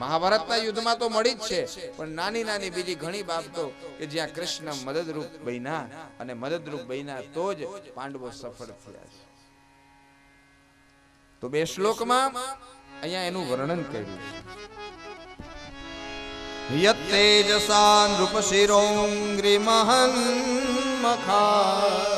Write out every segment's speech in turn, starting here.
મહાભારતના યુદ્ધમાં તો મળી જ છે, પણ નાની નાની બીજી ઘણી બાબતો કે જ્યાં કૃષ્ણ મદદરૂપ બન્યા અને મદદરૂપ બન્યા તો જ પાંડવો સફળ થયા છે. તો બે શ્લોકમાં અહીંયા એનું વર્ણન કર્યું છે. યત્તેજસા નૃપશિરોંગ્રિમહન મખાર્થે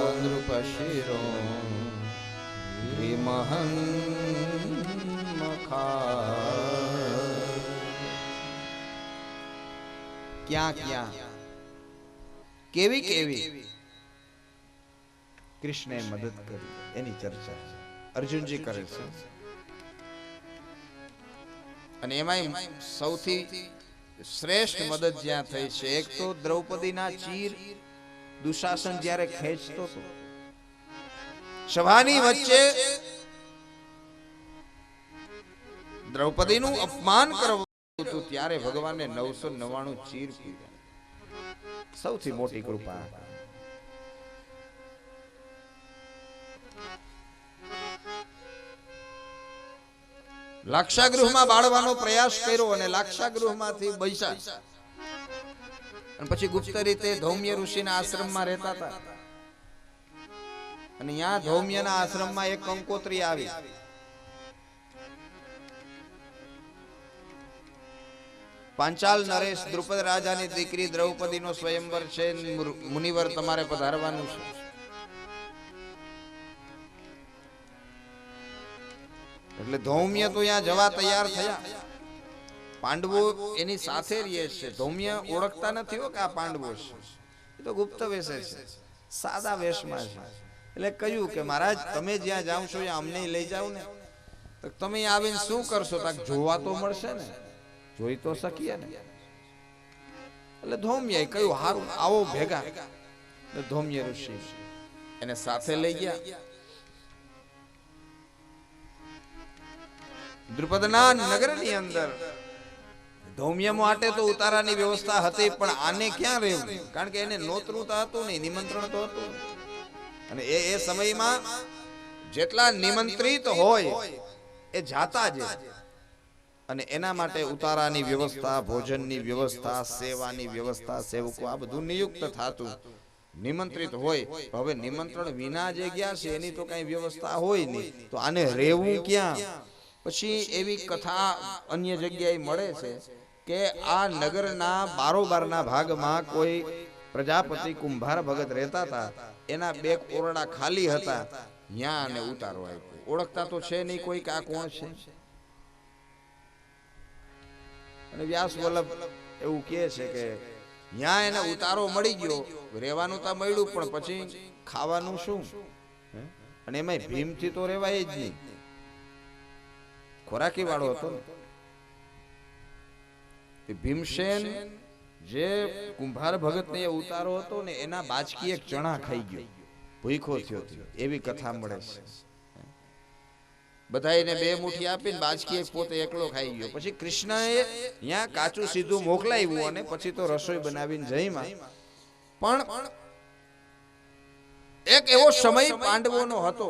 નૃપશિરો વિમહન ક્યાં ક્યાં? કેવી કેવી? કૃષ્ણએ મદદ કરી, એની ચર્ચા અર્જુનજી કરે છે. અને એમાંય સૌથી શ્રેષ્ઠ મદદ જ્યાં થઈ છે, એક તો દ્રૌપદીના ચીર દુશાસન જ્યારે ખેંચતો હતો સભાની વચ્ચે દ્રૌપદીનું અપમાન કરવું હતું ત્યારે ભગવાને નવસો નવ્વાણું ચીર પીધા. સૌથી મોટી કૃપા. લાક્ષાગૃહમાં બાળવાનો પ્રયાસ કર્યો અને લાક્ષાગૃહમાંથી બૈસા. પછી ગુપ્ત રીતે ધૌમ્ય ઋષિના આશ્રમમાં રહેતા હતા. અને ત્યાં ધૌમ્યના આશ્રમમાં એક કંકોત્રી આવી. પાંચાલ નરેશ દ્રુપદ રાજાની દીકરી દ્રૌપદીનો સ્વયંવર છે મુનિવર તમારે પધારવાનું છે. એટલે ધૌમ્ય તો ત્યાં જવા તૈયાર થયા. પાંડવો એની સાથે રહે છે. ધૌમ્ય ઓળખતા નથી હો કે આ પાંડવો છે. એ તો ગુપ્ત વેશે છે. સાદા વેશમાં છે. એટલે કહ્યું કે, મહારાજ, તમે જ્યાં જાઓ છો અમને લઈ જાઓ ને તો તમે આવીને શું કરશો? તાક જોવા તો મળશે ને. જોઈ તો શકીએ ને. એટલે ધૌમ્યએ કહ્યું, હારું, આવો ભેગા. એટલે ધૌમ્ય ઋષિ એને સાથે લઈ ગયા. દ્રુપદના નગરની અંદર ધૌમ્ય માટે તો ઉતારાની વ્યવસ્થા હતી, પણ આને ક્યાં રહેવું? કારણ કે એને નોતરું તો હતું નહીં, નિમંત્રણ તો હતું. અને એ એ સમયમાં જેટલા નિમંત્રિત હોય, એ જાતા જ. અને એના માટે ઉતારાની વ્યવસ્થા, ભોજનની વ્યવસ્થા, સેવાની વ્યવસ્થા, સેવકો, આ બધું નિયુક્ત થતું. નિમંત્રિત હોય હવે નિમંત્રણ વિના જે ગયા છે, એની તો કઈ વ્યવસ્થા હોય નહીં. તો આને રહેવું ક્યાં? પછી એવી કથા અન્ય જગ્યાએ મળે છે કે આ નગરના બારોબારના ભાગમાં કોઈ પ્રજાપતિ કુંભાર ભગત રહેતા હતા. એના બે ઓરડા ખાલી હતા. ત્યાં અને ઉતારો આપ્યો. ઓળખતા તો છે નહીં કોઈ કે આ કોણ છે? અને વ્યાસ વલ્લભ એવું કહે છે કે ત્યાં એને ઉતારો મળી ગયો. રહેવાનું તો મળ્યું પણ પછી ખાવાનું શું? અને એમાં ભીમથી તો રહેવાય જ નહીં. ખોરાકી વાળો હતો ને? ભીમસેન જે કુંભાર ભગત ને ઉતારો હતો ને, એના બાજકી એક ચણા ખાઈ ગયો. ભૂખો થયો થયો એવી કથા મળે છે. બધાને બે મુઠ્ઠી આપીને બાજકી એક પોતે એકલો ખાઈ ગયો. પછી કૃષ્ણએ ત્યાં કાચું સીધું મોકલાવ્યું અને પછી તો રસોઈ બનાવીને જઈમાં. પણ એક એવો સમય પાંડવોનો હતો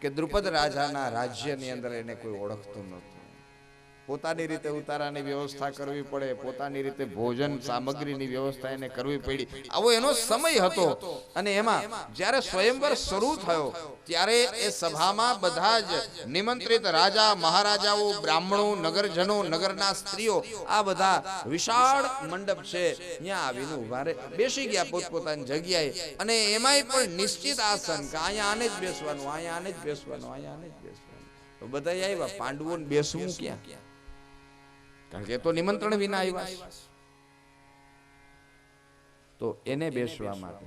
કે દ્રુપદ રાજાના રાજ્યની અંદર એને કોઈ ઓળખતું નહોતું. પોતાની રીતે ઉતારાની વ્યવસ્થા કરવી પડે, પોતાની રીતે ભોજન સામગ્રીની વ્યવસ્થા એને કરવી પડી. આવો એનો સમય હતો અને એમાં જ્યારે સ્વયંવર શરૂ થયો, ત્યારે એ સભામાં બધા જ નિમંત્રિત રાજા, મહારાજાઓ, બ્રાહ્મણો, નગરજનો, નગરના સ્ત્રીઓ, આ બધા વિશાળ મંડપ છે, ત્યાં આવીને ઊભા રહે. બેસી ગયા પોતપોતાની જગ્યાએ અને એમાંય પણ નિશ્ચિત આસન કે અહીંયા આને જ બેસવાનું, અહીંયા આને જ બેસવાનું, અહીંયા આને જ બેસવાનું. બધા આવ્યા, પાંડવોને બેસવું ક્યાં? કારણ કે તો નિમંત્રણ વિના આવ્યા તો એને બેસવા માટે.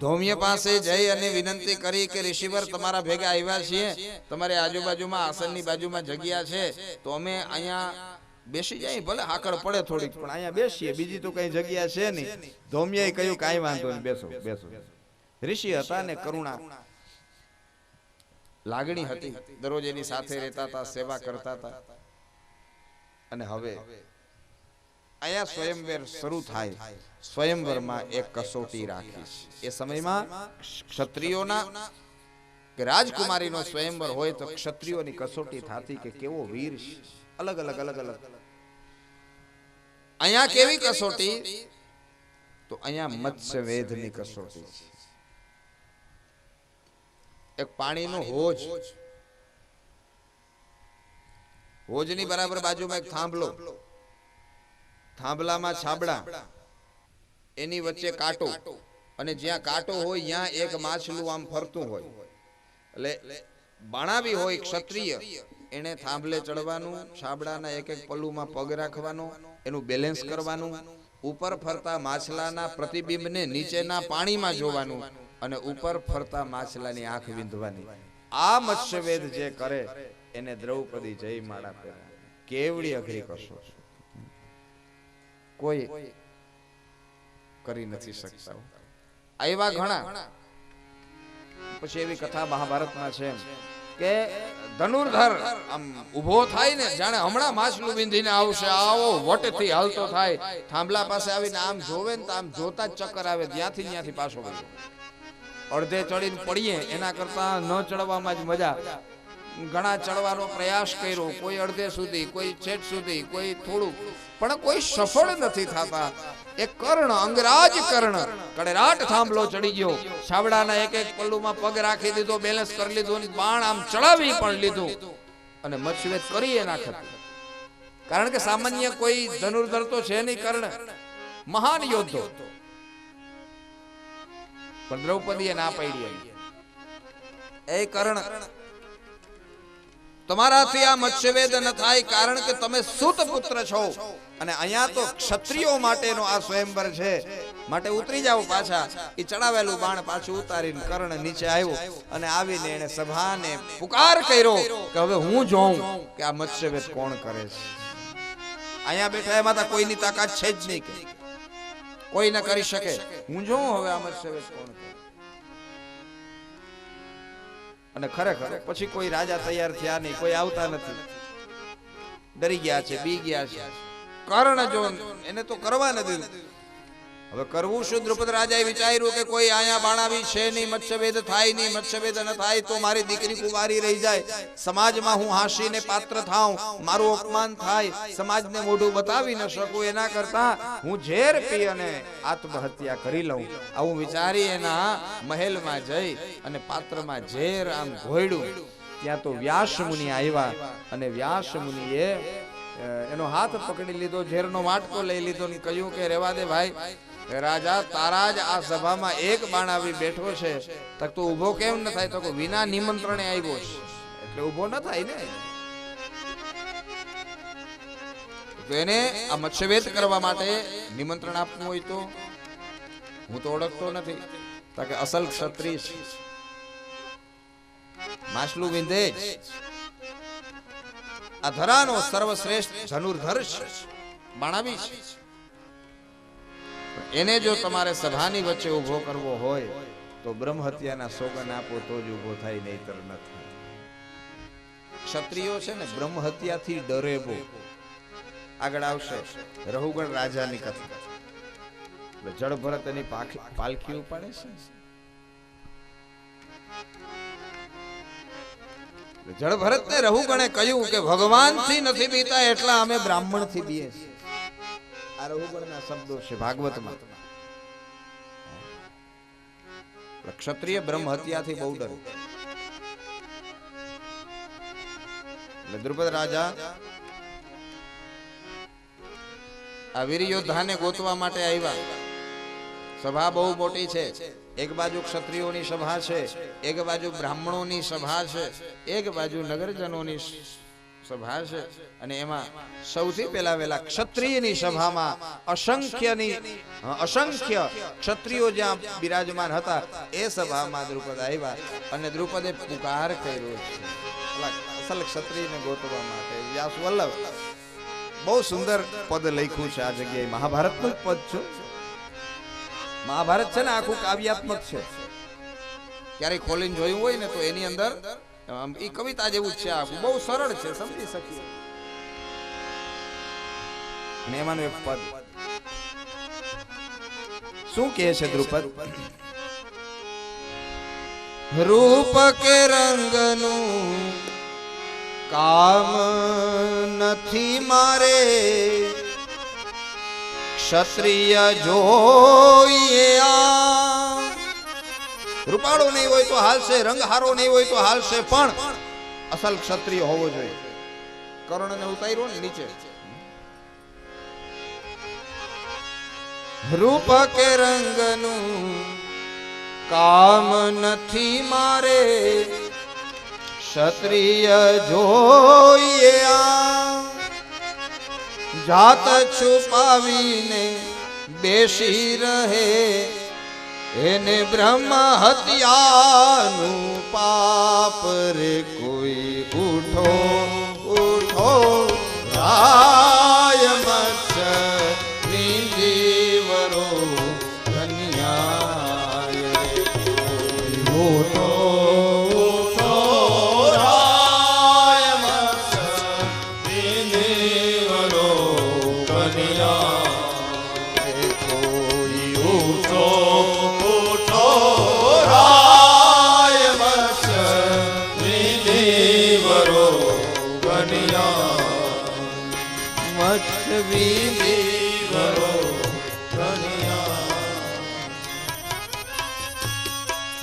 ધોમ્ય પાસે જઈ અને વિનંતી કરી કે ઋષિવર, તમારા ભેગા આવ્યા છીએ. તમારી આજુબાજુમાં આસનની બાજુમાં જગ્યા છે. તો અમે અહીંયા બેસી જાય, ભલે હાકડ પડે થોડીક, પણ અહીંયા બેસીએ. બીજી તો કઈ જગ્યા છે નહીં. ધોમ્યાએ કહ્યું કાંઈ વાંધો નહીં. બેસો બેસો. ઋષિ હતા ને કરુણા. લાગણી હતી. દરરોજ એની સાથે રહેતા હતા સેવા કરતા હતા. અને હવે અહીંયા સ્વયંવર શરૂ થાય. સ્વયંવરમાં એક કસોટી રાખી છે એ સમયમાં ક્ષત્રિયોના કે રાજકુમારીનો સ્વયંવર હોય તો ક્ષત્રિયોની કસોટી થતી કે કેવો વીર છે? અલગ અલગ અલગ અલગ. અહીંયા કેવી કસોટી? તો અહીંયા મત્સ્યવેધની કસોટી છે. એક પાણીનો હોજ. હોજની બરાબર બાજુમાં એક થાંભલો. થાંભલામાં છાબડા. એની વચ્ચે કાંટો. અને જ્યાં કાંટો હોય ત્યાં એક માછલું આમ ફરતું હોય. એટલે બાણાવી હોય ક્ષત્રિય. એને થાંભલે ચડવાનું છાબડાના એક એક પલ્લુમાં પગ રાખવાનો એનું બેલેન્સ કરવાનું ઉપર ફરતા માછલાના પ્રતિબિંબને નીચેના પાણીમાં જોવાનું. અને ઉપર ફરતા માછલાની આંખ વિંધવાની. આ મત્સ્યવેદ જે કરે એને દ્રૌપદી જય માળા પહેરા. કેવડી અઘરી કરશો કોઈ કરી નથી શકતા આવ્યા ઘણા. પછી એવી કથા મહાભારતમાં છે કે ધનુર્ધર આમ ઊભો થાય ને જાણે હમણાં માછલું વિંધીને આવશે આવો વટથી હાલતો થાય થાંભલા પાસે આવીને આમ જોવે ને આમ જોતા જ ચક્કર આવે ત્યાંથી ત્યાંથી પાછો વળ્યો. અડધે ચડીને પડીએ, એના કરતા ન ચડવામાં જ મજા. ઘણા ચડવાનો પ્રયાસ કર્યો, કોઈ અડધે સુધી, કોઈ છેટ સુધી, કોઈ થોડું પણ કોઈ સફળ નથી થતા. એ કર્ણ, અંગરાજ કર્ણ, કડેરાટ થાંભલો ચડી ગયો. છાવડાના એક એક પલ્લુમાં પગ રાખી દીધો, બેલેન્સ કરી લીધું અને બાણ આમ ચડાવી પણ લીધું. અને મચ્છવેદ કરી એ નાખત કારણ કે સામાન્ય કોઈ ધનુર્ધર તો છે નહીં કર્ણ. મહાન યોદ્ધો. પણ દ્રૌપદીએ ના પાડી એ કર્ણ તમારાથી આ મત્સ્યવેદ ન થાય કારણ કે તમે સુત પુત્ર છો. અને અહીંયા તો ક્ષત્રિયો માટેનો આ સ્વયંવર છે. માટે ઉતરી જાઓ પાછા. એ ચડાવેલું બાણ પાછું ઉતારીને કર્ણ નીચે આવ્યો. અને આવીને એને સભાને પુકાર કર્યો કે હવે હું જોઉં કે આ મત્સ્યવેદ કોણ કરે છે. અહીંયા બેઠા એમાં કોઈની તાકાત છે જ નહીં કે. કોઈ ન કરી શકે. હું જોઉં હવે અમર સેવક કોણ અને ખરેખર પછી કોઈ રાજા તૈયાર થયા નહીં, કોઈ આવતા નથી. ડરી ગયા છે, બી ગયા છે. કારણ જો એને તો કરવા નથી હવે કરવું શું? દ્રુપદ રાજાએ વિચાર્યું કે કોઈ અહીંયા બાણાવી છે નહીં, મત્સ્યભેદ થાય નહીં, મત્સ્યભેદ ન થાય તો મારી દીકરી કુંવારી રહી જાય. સમાજમાં હું હાંસીને પાત્ર થાઉં, મારું અપમાન થાય, સમાજને મોઢું બતાવી ન શકું. એના કરતા હું ઝેર પી અને આત્મહત્યા કરી લઉં. આવું વિચારી એના મહેલમાં જઈ અને પાત્રમાં ઝેર આમ ઘોયડું. ત્યાં તો વ્યાસ મુનિ આવ્યા અને વ્યાસ મુનિએ એનો હાથ પકડી લીધો, ઝેરનો વાટકો લઈ લીધો ને કહ્યું કે, રેવા દે ભાઈ રાજા, તારા જ આ સભામાં એક બાણ આવી બેઠો છે, તો તું ઊભો કેમ ન થાય? તો કે વિના નિમંત્રણે આવ્યો છે. એટલે ઊભો ન થાય ને. એને આ મત્સ્યવેદ કરવા માટે નિમંત્રણ આપવું હોય તો હું તો ઓળખતો નથી તો કે અસલ ક્ષત્રિય છે. માછલું વિંધે આ ધરાનો સર્વશ્રેષ્ઠ ધનુર્ધર છે, બાણાવી છે. એને જો તમારે સભાની વચ્ચે ઊભો કરવો હોય, તો બ્રહ્મ હત્યાના સોગન આપો, તો જ ઊભો થાય, નહીતર ન ક્ષત્રિયો છે ને, બ્રહ્મ હત્યાથી ડરે બો આગળ આવશે રહુગણ રાજાની કથા. એટલે જળ ભરત એની પાલખી ઉપાડે છે? જળ ભરત ને રહુગણે કહ્યું કે ભગવાનથી નથી પીતા, એટલા અમે બ્રાહ્મણથી બીએ છીએ. આ શબ્દો છે ભાગવતમાં. ક્ષત્રિય બ્રહ્મ હત્યાથી બહુ ડર એટલે દ્રુપદ રાજા આ વીર યોદ્ધાને ગોતવા માટે આવ્યા. સભા બહુ મોટી છે. એક બાજુ ક્ષત્રિયોની સભા છે, એક બાજુ બ્રાહ્મણોની સભા છે, એક બાજુ નગરજનોની સભા છે અને એમાં સૌથી પહેલા વેલા ક્ષત્રિયની સભામાં અસંખ્યની અસંખ્ય ક્ષત્રિયો જ્યાં બિરાજમાન હતા, એ સભામાં દ્રુપદ આવ્યા અને દ્રુપદે પુકાર કર્યો છે. અસલ ક્ષત્રિયને ગોતવા માટે વ્યાસ વલ્લભ, બહુ સુંદર પદ લખ્યું છે આ જગ્યાએ. મહાભારતનું પદ છે. મહાભારત છે ને, આખું કાવ્યાત્મક છે. ક્યારેય ખોલીને જોયું હોય ને તો એની અંદર આમ એ કવિતા જેવું જ છે આ. બહુ સરળ છે સમજી શકીએ. અને એમાંનું એક પદ. શું કહે છે દ્રુપદ? રૂપ કે રંગનું કામ નથી મારે. ક્ષત્રિય જોઈએ આ રૂપાળો નહીં હોય તો હાલશે રંગ હારો નહીં હોય તો હાલશે, પણ અસલ ક્ષત્રિય હોવો જોઈએ. કર્ણને ઉતાર્યો ને નીચે. રૂપ કે રંગનું કામ નથી મારે, ક્ષત્રિય જોઈએ આ. જાત છુપાવીને બેસી રહે એને બ્રહ્મ હત્યાનું પાપ રે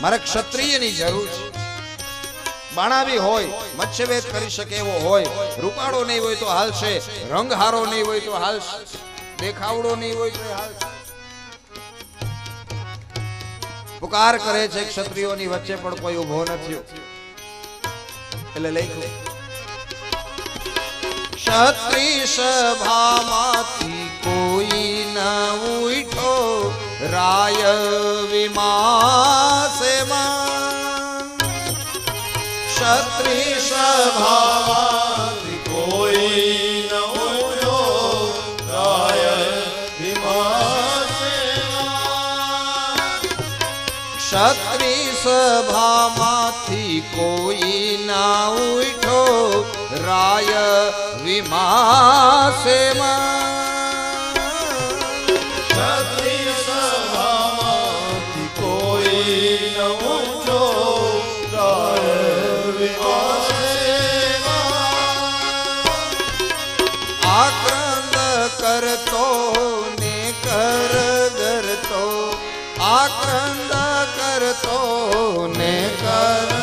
મારે ક્ષત્રિયની જરૂર છે. બાણાવી હોય મત્સ્યવેદ કરી શકે એવો હોય, રૂપાળો નહીં હોય તો હાલશે રંગ હારો નહીં હોય તો હાલશે દેખાવડો નહીં હોય તો હાલશે પુકાર કરે છે ક્ષત્રિયોની વચ્ચે પણ કોઈ ઊભો નથી. એટલે લખ્યું. ક્ષત્રિય સભામાંથી કોઈ ન ઉઠો. રાય વિમાસેમાં ક્ષત્રિય સભા કોઈ ક્ષત્રિય સભામાંથી કોઈ ના ઉઠો રાય વિમાસેમાં આક્રંદ કરતો ને કર ગરતો આક્રંદ કરતો ને કર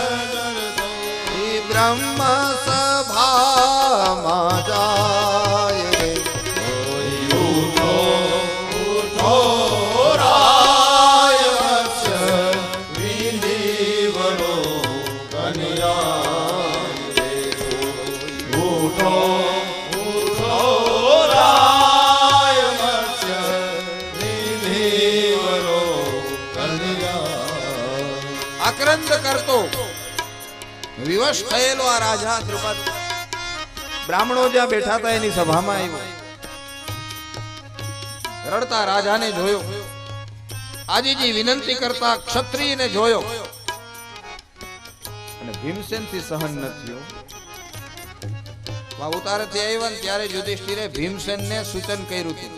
વિવશ થયેલો આ રાજા દ્રુપદ. બ્રાહ્મણો જ્યાં બેઠા હતા એની સભામાં આવ્યો. રડતા રાજાને જોયો. આજીજી વિનંતી કરતા ક્ષત્રિયને જોયો. અને ભીમસેનથી સહન ન થયો. ઉતારેથી આવ્યા ને ત્યારે યુધિષ્ઠિરે ભીમસેનને સૂચન કર્યું હતું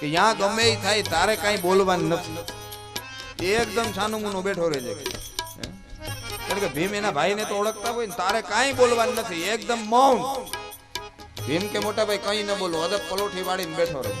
કે યા ગમે થાય, તારે કાંઈ બોલવાનું નથી. એકદમ છાનું મુનું બેઠો રહે? કે ભીમ એના ભાઈને તો ઓળખતા હોય ને, તારે કાંઈ બોલવાનું નથી, એકદમ મૌન. ભીમ કે મોટા ભાઈ, કઈ ન બોલો, અદબ પલોઠી વાળીને બેઠો રહે.